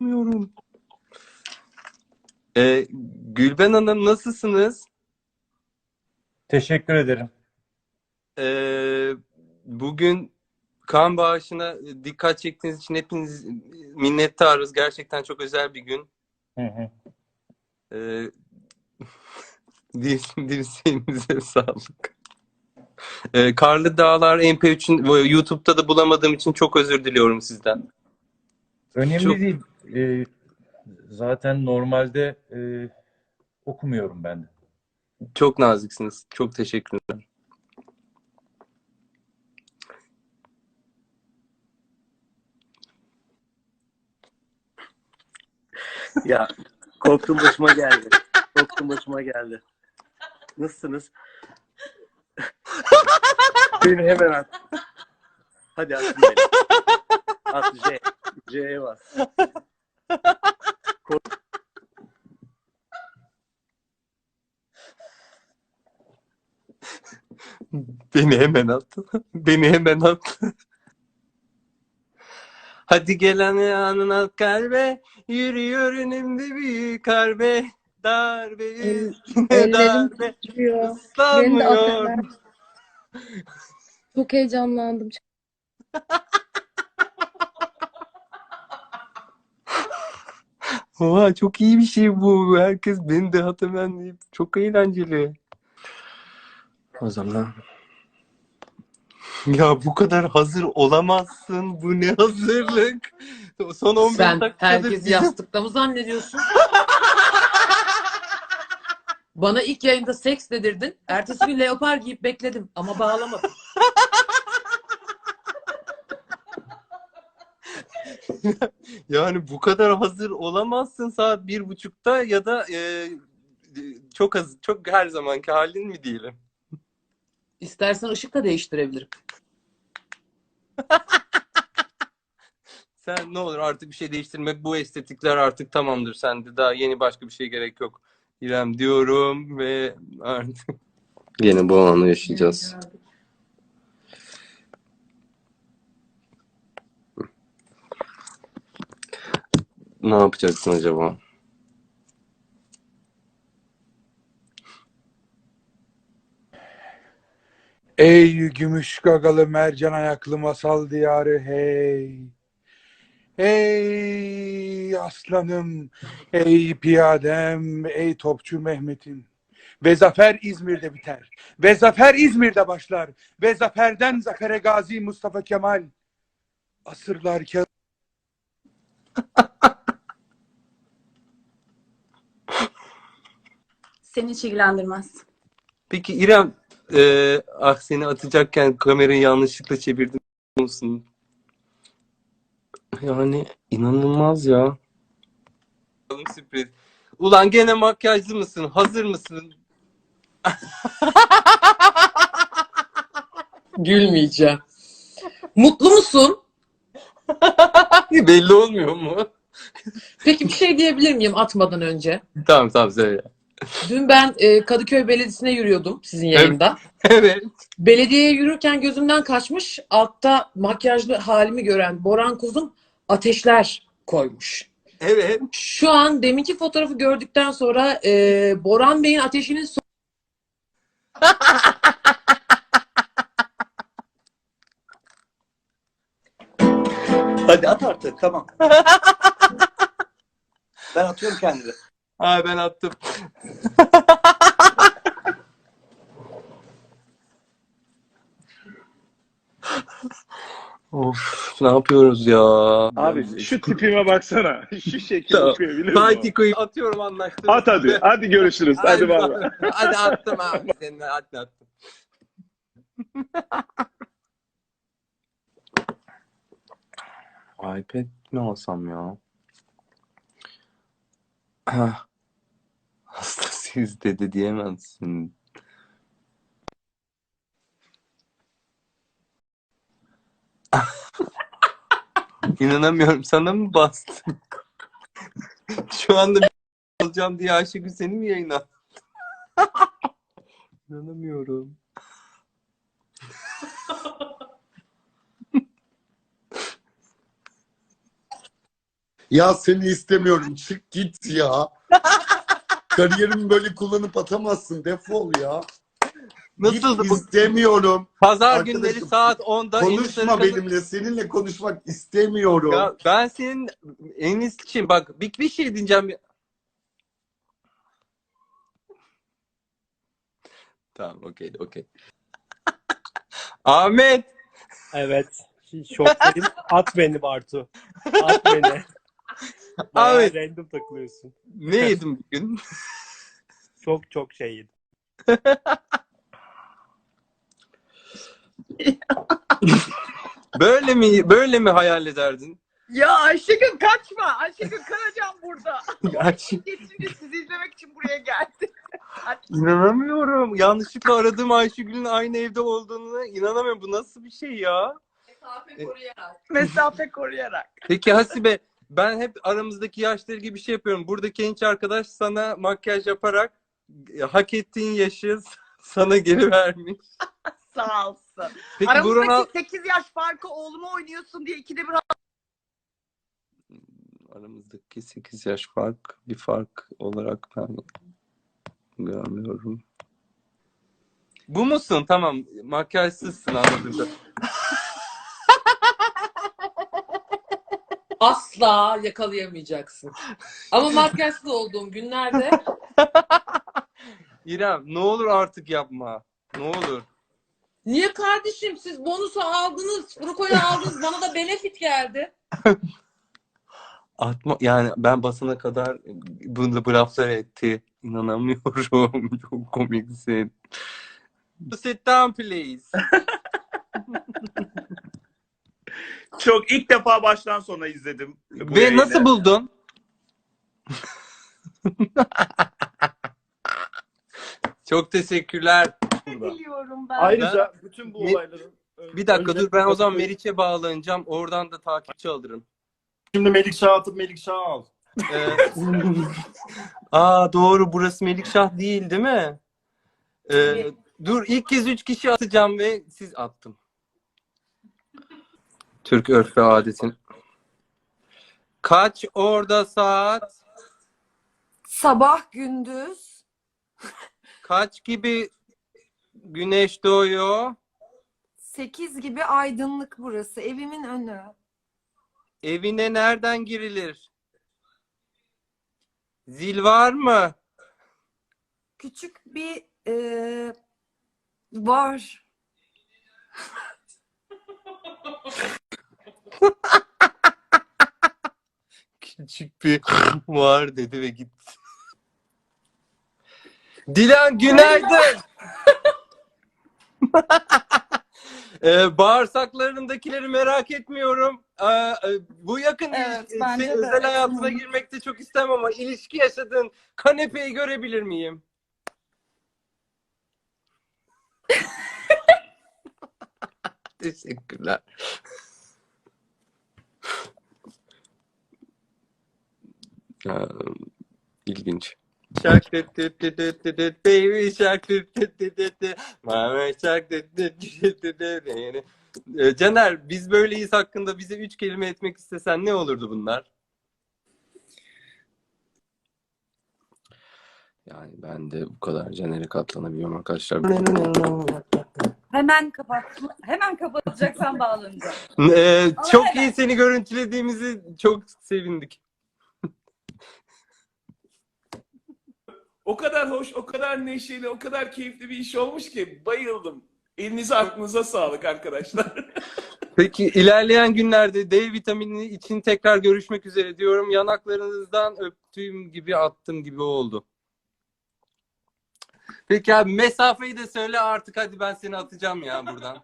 Bilmiyorum. Ee, Gülben Hanım nasılsınız? Teşekkür ederim. Ee, bugün kan bağışına dikkat çektiğiniz için hepiniz minnettarız. Gerçekten çok özel bir gün. Hı hı. Ee, dir- dirseğinize sağlık. Ee, Karlı Dağlar MP3'ün bu YouTube'da da bulamadığım için çok özür diliyorum sizden. Önemli Çok- değil. Ee, zaten normalde e, okumuyorum ben de. Çok naziksiniz. Çok teşekkürler. Ya korktum başıma geldi. Korktum başıma geldi. Nasılsınız? Beni hemen at. Hadi at beni. At J. J'ye bas. Beni hemen at. Beni hemen at. Hadi gelen yanına kalbe, yürüyor önümde büyük harbe. Darbe El- üstüne darbe, ıslanmıyor. Çok heyecanlandım. Oha çok iyi bir şey bu. Herkes beni de hemen deyip çok eğlenceli. O zaman ya bu kadar hazır olamazsın. Bu ne hazırlık? Son 15 Sen dakikadır herkesi yastıkta mı zannediyorsun? Bana ilk yayında seks dedirdin. Ertesi gün leopar giyip bekledim ama bağlamadım. Yani bu kadar hazır olamazsın saat bir buçukta ya da e, çok az, çok her zamanki halin mi diyelim? İstersen ışık da değiştirebilirim. Sen ne olur artık bir şey değiştirme. Bu estetikler artık tamamdır sende. Daha yeni başka bir şey gerek yok. İrem diyorum ve artık yine bu anı yaşayacağız. Ne yapacaksın acaba? Ey gümüş gagalı mercan ayaklı masal diyarı hey. Ey aslanım, ey piyadem, ey topçu Mehmet'im. Ve zafer İzmir'de biter. Ve zafer İzmir'de başlar. Ve zaferden zafere gazi Mustafa Kemal. Asırlar kağıt Seni hiç ilgilendirmez. Peki İrem, e, ah seni atacakken kamerayı yanlışlıkla çevirdin musun? Yani inanılmaz ya. Bakalım Sürpriz. Ulan gene makyajlı mısın? Hazır mısın? Gülmeyeceğim. Mutlu musun? Belli olmuyor mu? Peki bir şey diyebilir miyim atmadan önce? Tamam tamam söyle. Dün ben e, Kadıköy Belediyesi'ne yürüyordum sizin yayında. Evet. Belediyeye yürürken gözümden kaçmış. Altta makyajlı halimi gören Boran Kuzum ateşler koymuş. Evet. Şu an deminki fotoğrafı gördükten sonra e, Boran Bey'in ateşinin so- Hadi at artık tamam. ben atıyorum kendimi. Ha ben attım. Ne yapıyoruz ya? Abi şu tipime baksana. Şu şekil Tamam. okuyabiliyor musun? Haydi koyup atıyorum anlaştık. At hadi. Hadi görüşürüz. Hadi bay bay. Hadi attım abi. Seninle hadi attım. iPad mi alsam ya? Hastasıyız dedi diyemezsin. İnanamıyorum sana mı bastım? Şu anda bir alacağım diye Ayşegül seni mi yayına? İnanamıyorum. Ya seni istemiyorum. Çık git ya. Kariyerimi böyle kullanıp atamazsın. Defol ya. Nasıldı bu? istemiyorum. Pazar Arkadaşım, günleri saat 10'da Enis Konuşma benimle. Seninle konuşmak istemiyorum. Ya ben senin Enis için bak bir, bir şey diyeceğim. Tamam okey okey. Ahmet Evet. Şoktayım. At beni Bartu. At beni. Bayağı Abi. random takılıyorsun. ne yedim bugün? Çok çok şey yedim. Böyle mi böyle mi hayal ederdin? Ya Ayşegül kaçma. Ayşegül Karacan burada. Geçince sizi izlemek için buraya geldi. inanamıyorum. Yanlışlıkla aradığım Ayşegül'ün aynı evde olduğunu inanamıyorum. Bu nasıl bir şey ya? Mesafe koruyarak. Mesafe koruyarak. Peki Hasibe ben hep aramızdaki yaşları gibi bir şey yapıyorum. Buradaki genç arkadaş sana makyaj yaparak e, hak ettiğin yaşı sana geri vermiş. Sağ olsun. Peki Aramızdaki Burhan 8 yaş farkı oğlumu oynuyorsun diye ikide bir aramızdaki 8 yaş fark bir fark olarak ben görmüyorum. Bu musun? Tamam. Makyajsızsın anladım. asla yakalayamayacaksın. Ama makyajsız olduğum günlerde İrem ne olur artık yapma. Ne olur. Niye kardeşim siz bonusu aldınız, Fruko'yu aldınız, bana da benefit geldi. Atma yani ben basına kadar bunu bu lafları etti. İnanamıyorum. Çok komiksin. Sit down please. Çok ilk defa baştan sona izledim. bu Ve yayını. nasıl buldun? Çok teşekkürler. Biliyorum ben. Ayrıca bütün bu Mi- olayların Bir dakika dur ben o zaman Meriç'e bağlanacağım. Oradan da takipçi alırım. Şimdi Melikşah atıp Melikşah al. Ee, Aa doğru burası Melikşah değil değil mi? Ee, dur ilk kez üç kişi atacağım ve siz attım. Türk örf ve adetin. Kaç orada saat? Sabah gündüz Kaç gibi güneş doğuyor? 8 gibi aydınlık burası. Evimin önü. Evine nereden girilir? Zil var mı? Küçük bir e, var. Küçük bir var dedi ve gitti. Dilan günaydın. ee, bağırsaklarındakileri merak etmiyorum. Ee, e, bu yakın Evet, senin de. özel hayatına Hı. girmekte çok istemem ama ilişki yaşadığın kanepeyi görebilir miyim? Teşekkürler. Ee, ilginç. Shark dit dit dit dit dit dit, baby shark dit dit dit dit dit, mama shark dit dit dit dit dit. Yani, Caner biz böyleyiz hakkında bize üç kelime etmek istesen ne olurdu bunlar? Yani ben de bu kadar Caner'e katlanabiliyorum arkadaşlar. Hemen kapat. Hemen kapatacaksan bağlanacağım. Ee, çok iyi seni görüntülediğimizi çok sevindik. O kadar hoş, o kadar neşeli, o kadar keyifli bir iş olmuş ki bayıldım. Elinize aklınıza sağlık arkadaşlar. Peki ilerleyen günlerde D vitamini için tekrar görüşmek üzere diyorum. Yanaklarınızdan öptüğüm gibi attım gibi oldu. Peki abi mesafeyi de söyle artık hadi ben seni atacağım ya buradan.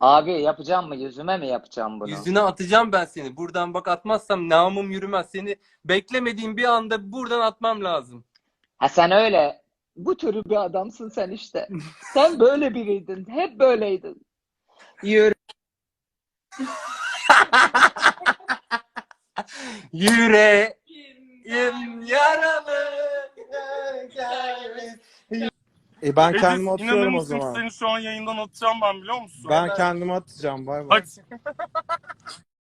Abi yapacağım mı? Yüzüme mi yapacağım bunu? Yüzüne atacağım ben seni. Buradan bak atmazsam namım yürümez. Seni beklemediğim bir anda buradan atmam lazım. Ha sen öyle. Bu tür bir adamsın sen işte. Sen böyle biriydin. Hep böyleydin. Yürü. Yüreğim yaralı. E ben kendimi inanır atıyorum o zaman. Seni şu an yayından atacağım ben biliyor musun? Ben kendimi atacağım. Bay bay. Hadi.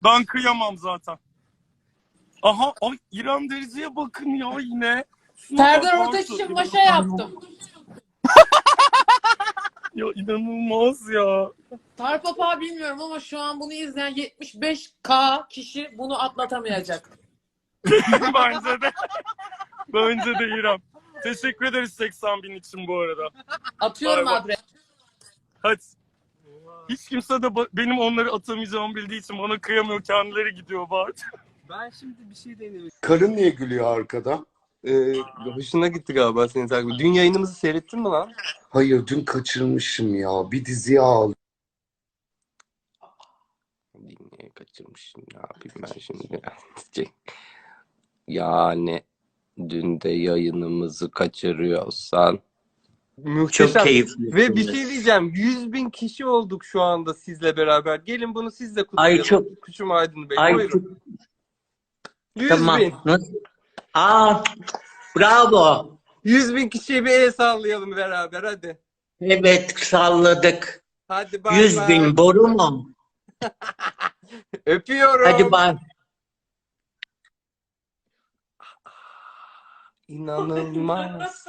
ben kıyamam zaten. Aha ay İrem Derici'ye bakın ya yine. Serdar Ortaç için maşa yaptım. Ya inanılmaz ya. Tarpapa bilmiyorum ama şu an bunu izleyen 75k kişi bunu atlatamayacak. Bence de. Bence de İrem. Teşekkür ederiz 80 bin için bu arada. Atıyorum bay. adres. Hadi. Hiç kimse de ba- benim onları atamayacağımı bildiği için bana kıyamıyor. Kendileri gidiyor Bart. Ben şimdi bir şey deneyim. Karın niye gülüyor arkada? Ee, hoşuna gitti galiba senin takip. Dün yayınımızı seyrettin mi lan? Hayır dün kaçırmışım ya. Bir diziye al. Niye kaçırmışım? Ne yapayım ben şimdi? Yani dün de yayınımızı kaçırıyorsan. Muhteşem. Çok keyifli. Ve bir şey diyeceğim. 100 bin kişi olduk şu anda sizle beraber. Gelin bunu siz de kutlayalım. Ay çok- Kuşum Aydın Bey. Ay Buyurun. çok 100 tamam. bin. Nasıl? Aa, bravo. 100 bin kişiye bir el sallayalım beraber hadi. Evet salladık. Hadi bay Yüz bay. bin boru mu? Öpüyorum. Hadi bay. İnanılmaz.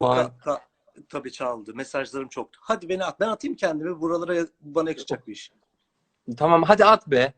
Vay. tabii çaldı. Mesajlarım çoktu. Hadi beni at. Ben atayım kendimi. Buralara bana yakışacak bir iş. Tamam hadi at be.